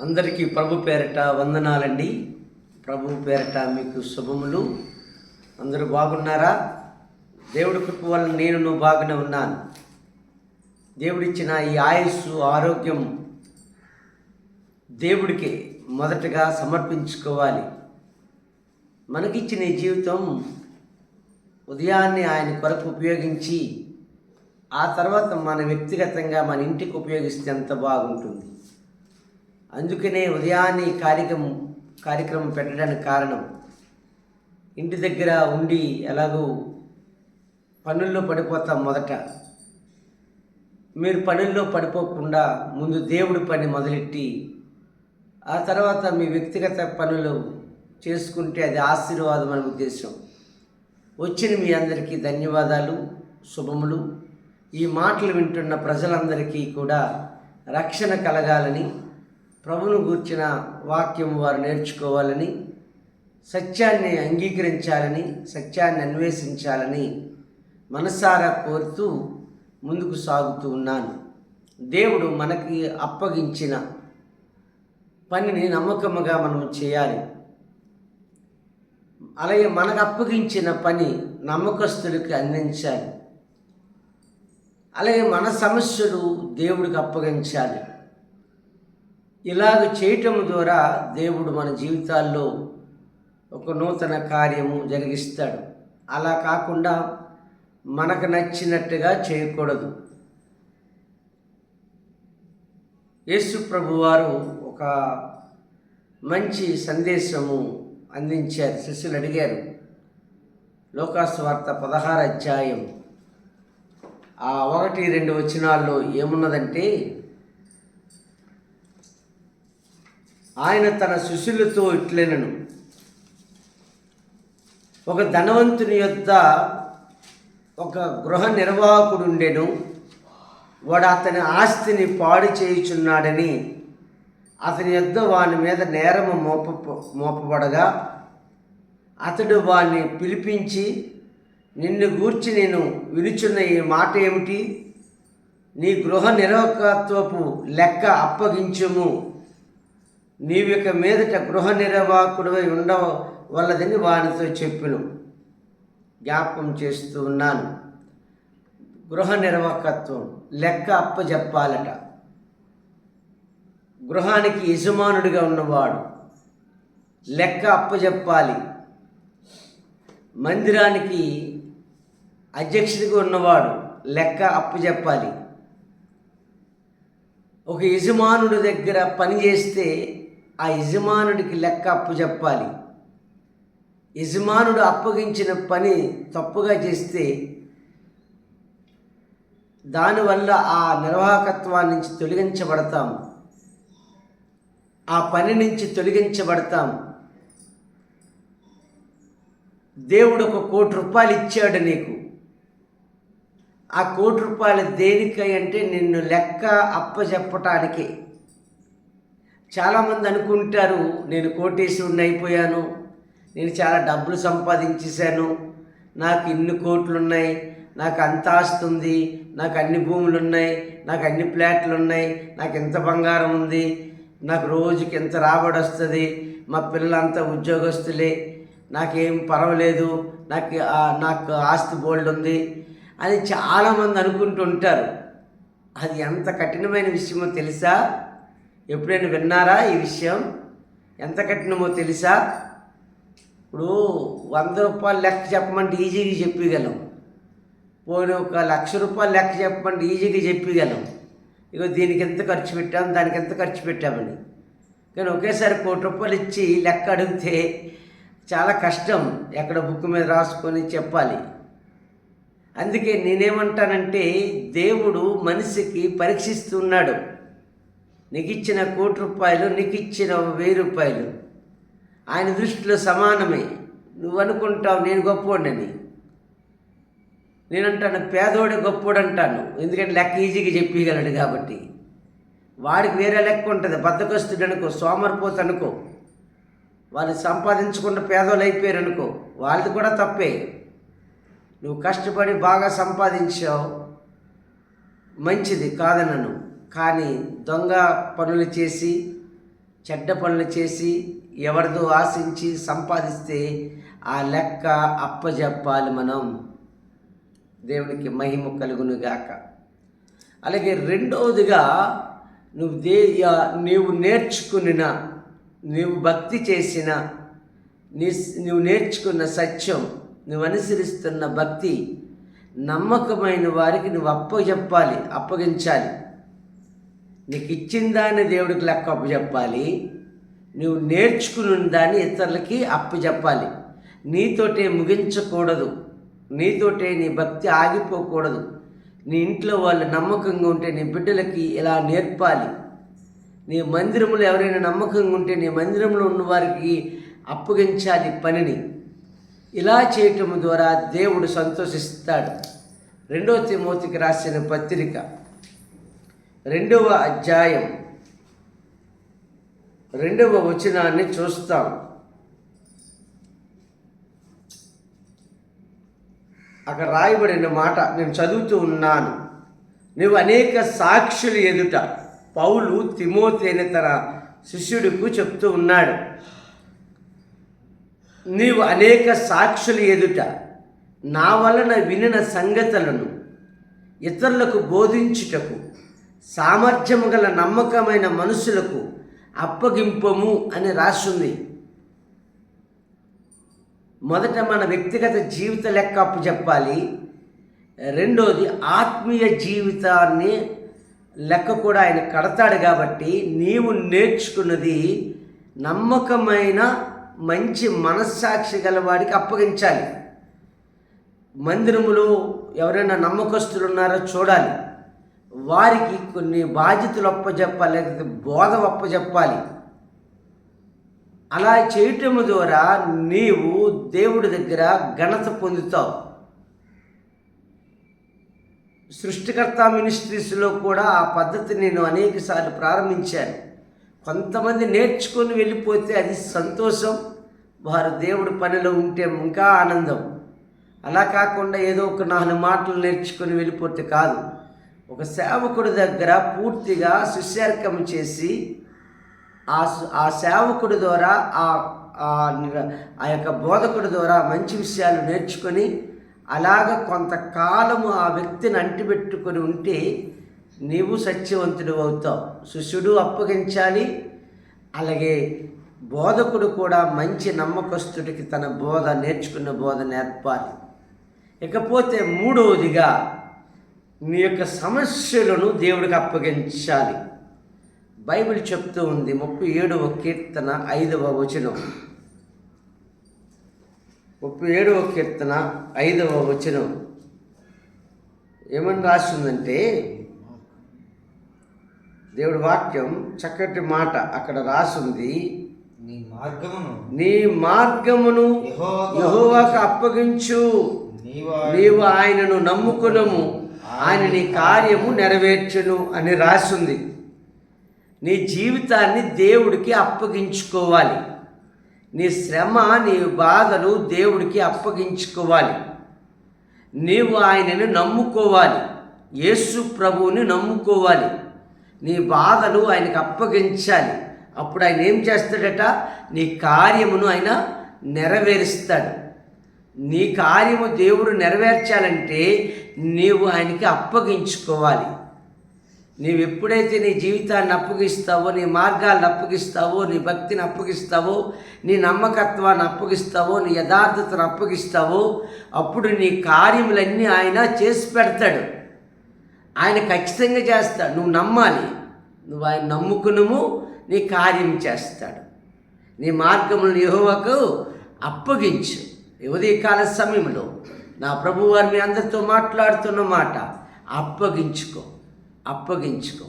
అందరికీ ప్రభు పేరట వందనాలండి. ప్రభు పేరట మీకు శుభములు. అందరూ బాగున్నారా? దేవుడి కృప వల్ల నేను నువ్వు బాగానే ఉన్నాను. దేవుడిచ్చిన ఈ ఆయుస్సు ఆరోగ్యం దేవుడికి మొదటగా సమర్పించుకోవాలి. మనకిచ్చిన ఈ జీవితం ఉదయాన్నే ఆయన కొరకు ఉపయోగించి ఆ తర్వాత మన వ్యక్తిగతంగా మన ఇంటికి ఉపయోగిస్తే ఎంత బాగుంటుంది. అందుకనే ఉదయాన్నే ఈ కార్యక్రమం కార్యక్రమం పెట్టడానికి కారణం ఇంటి దగ్గర ఉండి ఎలాగో పనుల్లో పడిపోతాం మొదట. మీరు పనుల్లో పడిపోకుండా ముందు దేవుడి పని మొదలెట్టి ఆ తర్వాత మీ వ్యక్తిగత పనులు చేసుకుంటే అది ఆశీర్వాదం అనే ఉద్దేశం. వచ్చిన మీ అందరికీ ధన్యవాదాలు శుభములు. ఈ మాటలు వింటున్న ప్రజలందరికీ కూడా రక్షణ కలగాలని ప్రభును గూర్చిన వాక్యం వారు నేర్చుకోవాలని సత్యాన్ని అంగీకరించాలని సత్యాన్ని అన్వేషించాలని మనసారా కోరుతూ ముందుకు సాగుతూ ఉన్నాను. దేవుడు మనకి అప్పగించిన పనిని నమ్మకముగా మనం చేయాలి. అలాగే మనకు అప్పగించిన పని నమ్మకస్తుడికి అందించాలి. అలాగే మన సమస్యలు దేవుడికి అప్పగించాలి. ఇలాగ చేయటం ద్వారా దేవుడు మన జీవితాల్లో ఒక నూతన కార్యము జరిగిస్తాడు. అలా కాకుండా మనకు నచ్చినట్టుగా చేయకూడదు. యేసు ప్రభువారు ఒక మంచి సందేశము అందించారు. శిష్యులు అడిగారు లోకాస్వార్త పదహారు అధ్యాయం ఆ ఒకటి రెండు వచనాల్లో ఏమున్నదంటే ఆయన తన శిష్యులతో ఇట్లనను. ఒక ధనవంతుని యొద్ద ఒక గృహ నిర్వాహకుడు ఉండెను. వాడు అతని ఆస్తిని పాడు చేయుచున్నాడని అతని యొద్ద వాని మీద నేరము మోప మోపబడగా అతడు వాణ్ణి పిలిపించి నిన్ను గూర్చి నేను విలుచున్న ఈ మాట ఏమిటి? నీ గృహ నిర్వాహకత్వపు లెక్క అప్పగించుము. నీవిక మీదట గృహ నిర్వాహకుడివై ఉండవలదని వానితో చెప్పిను. జ్ఞాపకం చేస్తూ ఉన్నాను. గృహ నిర్వాహకత్వం లెక్క అప్పజెప్పాలట. గృహానికి యజమానుడిగా ఉన్నవాడు లెక్క అప్పజెప్పాలి. మందిరానికి అధ్యక్షుడిగా ఉన్నవాడు లెక్క అప్పజెప్పాలి. ఒక యజమానుడి దగ్గర పని చేస్తే ఆ యజమానుడికి లెక్క అప్పు చెప్పాలి. యజమానుడు అప్పగించిన పని తప్పుగా చేస్తే దానివల్ల ఆ నిర్వాహకత్వాన్ని నుంచి తొలగించబడతాం. ఆ పని నుంచి తొలగించబడతాం. దేవుడు ఒక కోటి రూపాయలు ఇచ్చాడు నీకు. ఆ కోటి రూపాయలు దేనికై అంటే నిన్ను లెక్క అప్పచెప్పటానికి. చాలామంది అనుకుంటారు నేను కోటేశ్వరుని అయిపోయాను నేను చాలా డబ్బులు సంపాదించేశాను నాకు ఇన్ని కోట్లు ఉన్నాయి నాకు అంత ఆస్తి ఉంది నాకు అన్ని భూములు ఉన్నాయి నాకు అన్ని ఫ్లాట్లు ఉన్నాయి నాకు ఎంత బంగారం ఉంది నాకు రోజుకి ఎంత రాబడి వస్తుంది మా పిల్లలంతా ఉద్యోగస్తులే నాకేం పర్వాలేదు నాకు నాకు ఆస్తి బోల్డ్ ఉంది అని చాలామంది అనుకుంటూ ఉంటారు అది ఎంత కఠినమైన విషయమో తెలుసా? ఎప్పుడైనా విన్నారా ఈ విషయం? ఎంత కఠినమో తెలుసా? ఇప్పుడు వంద రూపాయలు లెక్క చెప్పమంటే ఈజీగా చెప్పగలం. పోనీ ఒక లక్ష రూపాయలు లెక్క చెప్పమంటే ఈజీగా చెప్పగలం. ఇగో దీనికి ఎంత ఖర్చు పెట్టాం దానికి ఎంత ఖర్చు పెట్టామని. కానీ ఒకేసారి కోటి రూపాయలు ఇచ్చి లెక్క అడిగితే చాలా కష్టం ఎక్కడ బుక్ మీద రాసుకొని చెప్పాలి. అందుకే నేనేమంటానంటే దేవుడు మనిషికి పరీక్షిస్తున్నాడు నీకు ఇచ్చిన కోటి రూపాయలు నీకు ఇచ్చిన వెయ్యి రూపాయలు. ఆయన దృష్టిలో సమానమే. నువ్వు అనుకుంటావు నేను గొప్పోడని నేనంటాను పేదోడే గొప్పోడు అంటాను ఎందుకంటే లెక్క ఈజీగా చెప్పగలడు కాబట్టి. వాడికి వేరే లెక్క ఉంటుంది. బద్దకొస్తుడు అనుకో సోమరిపోతు అనుకో వాళ్ళు సంపాదించకుండా పేదోళ్ళు అయిపోయారు అనుకో వాళ్ళది కూడా తప్పే. నువ్వు కష్టపడి బాగా సంపాదించావు. మంచిది కాదనను. కానీ దొంగ పనులు చేసి చెడ్డ పనులు చేసి ఎవరిదో ఆశించి సంపాదిస్తే ఆ లెక్క అప్పజెప్పాలి మనం. దేవునికి మహిమ కలుగును గాక అలాగే రెండవదిగా నువ్వు దే నీవు నేర్చుకున్న నీవు భక్తి చేసిన నీ నువ్వు నేర్చుకున్న సత్యం నువ్వు అనుసరిస్తున్న భక్తి నమ్మకమైన వారికి నువ్వు అప్పచెప్పాలి అప్పగించాలి. నీకు ఇచ్చిన దాన్ని దేవుడికి లెక్క అప్పచెప్పాలి నువ్వు నేర్చుకుని దాన్ని ఇతరులకి అప్పచెప్పాలి నీతోటే ముగించకూడదు. నీతోటే నీ భక్తి ఆగిపోకూడదు. నీ ఇంట్లో వాళ్ళు నమ్మకంగా ఉంటే నీ బిడ్డలకి ఇలా నేర్పాలి. నీ మందిరంలో ఎవరైనా నమ్మకంగా ఉంటే నీ మందిరంలో ఉన్న వారికి అప్పగించాలి పనిని. ఇలా చేయటం ద్వారా దేవుడు సంతోషిస్తాడు. రెండో తిమోతికి రాసిన పత్రిక. రెండవ అధ్యాయం. రెండవ వచనాన్ని చూస్తాం. అక్కడ రాయబడిన మాట నేను చదువుతూ ఉన్నాను. నువ్వు అనేక సాక్షులు ఎదుట. పౌలు తిమోతేని తన శిష్యుడికి చెప్తూ ఉన్నాడు నీవు అనేక సాక్షులు ఎదుట నా వలన వినిన సంగతులను ఇతరులకు బోధించుటకు సామర్థ్యము గల నమ్మకమైన మనుషులకు అప్పగింపము అని రాస్తుంది మొదట మన వ్యక్తిగత జీవిత లెక్క అప్పు చెప్పాలి. రెండోది ఆత్మీయ జీవితాన్ని లెక్క కూడా ఆయన కడతాడు కాబట్టి నీవు నేర్చుకున్నది నమ్మకమైన మంచి మనస్సాక్షి గలవాడికి అప్పగించాలి. మందిరములో ఎవరైనా నమ్మకస్తులు ఉన్నారో చూడాలి. వారికి కొన్ని బాధ్యతలు అప్పచెప్పాలి లేకపోతే బోధ అప్పచెప్పాలి అలా చేయటం ద్వారా నీవు దేవుడి దగ్గర ఘనత పొందుతావు. సృష్టికర్త మినిస్ట్రీస్లో కూడా ఆ పద్ధతి నేను అనేకసార్లు ప్రారంభించాను. కొంతమంది నేర్చుకొని వెళ్ళిపోతే అది సంతోషం వారు దేవుడి పనిలో ఉంటే ఇంకా ఆనందం. అలా కాకుండా ఏదో ఒక నాలుగు మాటలు నేర్చుకొని వెళ్ళిపోతే కాదు. ఒక సేవకుడి దగ్గర పూర్తిగా సుశార్కం చేసి ఆ ఆ సేవకుడి ద్వారా ఆ ఆ ఆ యొక్క బోధకుడి ద్వారా మంచి విషయాలు నేర్చుకొని అలాగ కొంతకాలము ఆ వ్యక్తిని అంటిపెట్టుకొని ఉంటే నీవు సత్యవంతుడు అవుతావు. శిష్యుడు అప్పగించాలి. అలాగే బోధకుడు కూడా మంచి నమ్మకస్తుడికి తన బోధ నేర్చుకున్న బోధ నేర్పాలి. ఇకపోతే మూడవదిగా నీ యొక్క సమస్యలను దేవుడికి అప్పగించాలి. బైబిల్ చెప్తూ ఉంది ముప్పై ఏడవ కీర్తన ఐదవ వచనం. ముప్పై ఏడవ కీర్తన ఐదవ వచనం. ఏమని రాస్తుందంటే దేవుడి వాక్యం చక్కటి మాట అక్కడ రాసుంది. నీ మార్గమును నీ మార్గమును యెహోవాకు అప్పగించు. నీవు నీవు ఆయనను నమ్ముకునము. ఆయన నీ కార్యము నెరవేర్చును అని రాసింది. నీ జీవితాన్ని దేవుడికి అప్పగించుకోవాలి. నీ శ్రమ నీ బాధలు దేవుడికి అప్పగించుకోవాలి. నీవు ఆయనను నమ్ముకోవాలి. యేసు ప్రభువుని నమ్ముకోవాలి. నీ బాధలు ఆయనకు అప్పగించాలి. అప్పుడు ఆయన ఏం చేస్తాడట? నీ కార్యమును ఆయన నెరవేరుస్తాడు. నీ కార్యము దేవుడు నెరవేర్చాలంటే నీవు ఆయనకి అప్పగించుకోవాలి. నీవు ఎప్పుడైతే నీ జీవితాన్ని అప్పగిస్తావో నీ మార్గాలను అప్పగిస్తావో నీ భక్తిని అప్పగిస్తావో నీ నమ్మకత్వాన్ని అప్పగిస్తావో నీ యథార్థతను అప్పగిస్తావో అప్పుడు నీ కార్యములన్నీ ఆయన చేసి పెడతాడు. ఆయన ఖచ్చితంగా చేస్తాడు. నువ్వు నమ్మాలి. నువ్వు ఆయన నమ్ముకునుము నీ కార్యం చేస్తాడు. నీ మార్గములను యెహోవాకు అప్పగించు. ఉదయకాల సమయంలో నా ప్రభు వారు మీ అందరితో మాట్లాడుతున్న మాట అప్పగించుకో అప్పగించుకో.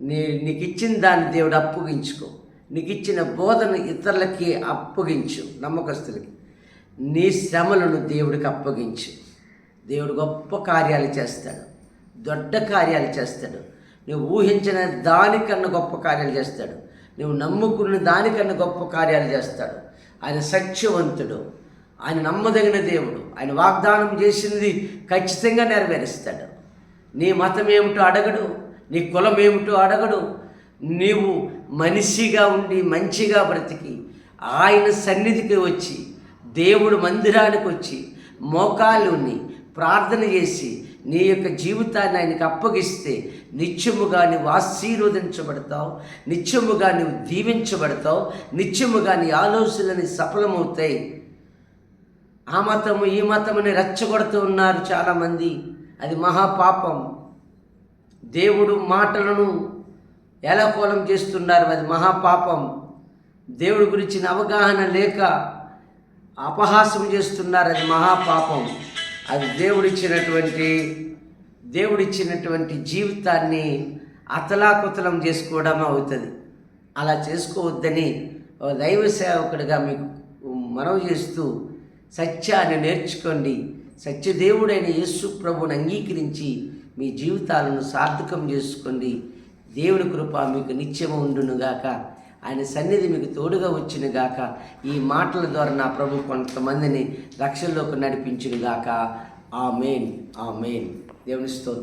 నీ నీకు ఇచ్చిన దాన్ని దేవుడు అప్పగించుకో. నీకు ఇచ్చిన బోధన ఇతరులకి అప్పగించు నమ్మకస్తులకి. నీ శ్రమలను దేవుడికి అప్పగించు. దేవుడు గొప్ప కార్యాలు చేస్తాడు దొడ్డ కార్యాలు చేస్తాడు. నువ్వు ఊహించిన దానికన్నా గొప్ప కార్యాలు చేస్తాడు. నువ్వు నమ్ముకున్న దానికన్నా గొప్ప కార్యాలు చేస్తాడు. ఆయన సత్యవంతుడు. ఆయన నమ్మదగిన దేవుడు. ఆయన వాగ్దానం చేసింది ఖచ్చితంగా నెరవేరుస్తాడు. నీ మతం ఏమిటో అడగడు నీ కులం ఏమిటో అడగడు. నీవు మనిషిగా ఉండి మంచిగా బ్రతికి ఆయన సన్నిధికి వచ్చి దేవుడు మందిరానికి వచ్చి మోకాలుని ప్రార్థన చేసి నీ యొక్క జీవితాన్ని ఆయనకి అప్పగిస్తే నిత్యముగా నువ్వు ఆశీర్వదించబడతావు నిత్యముగా నువ్వు దీవించబడతావు నిత్యముగా నీ ఆలోచనలని సఫలమవుతాయి. ఆ మతము ఈ మతముని రెచ్చగొడుతూ ఉన్నారు చాలామంది. అది మహాపాపం. దేవుడు మాటలను ఎలకోలం చేస్తున్నారు. అది మహాపాపం. దేవుడి గురించిన అవగాహన లేక అపహాసం చేస్తున్నారు. అది మహాపాపం. అది దేవుడిచ్చినటువంటి దేవుడిచ్చినటువంటి జీవితాన్ని అతలాకుతలం చేసుకోవడం అవుతుంది. అలా చేసుకోవద్దని దైవ సేవకుడిగా మీకు మనవి చేస్తూ సత్యాన్ని నేర్చుకోండి. సత్యదేవుడైన యేసు ప్రభుని అంగీకరించి మీ జీవితాలను సార్థకం చేసుకోండి. దేవుని కృప మీకు నిత్యము ఉండునుగాక. ఆయన సన్నిధి మీకు తోడుగా వచ్చినగాక. ఈ మాటల ద్వారా నా ప్రభు కొంతమందిని రక్షణలోకి నడిపించునుగాక. ఆ మెయిన్ ఆ మెయిన్ దేవుని స్తోత్రం.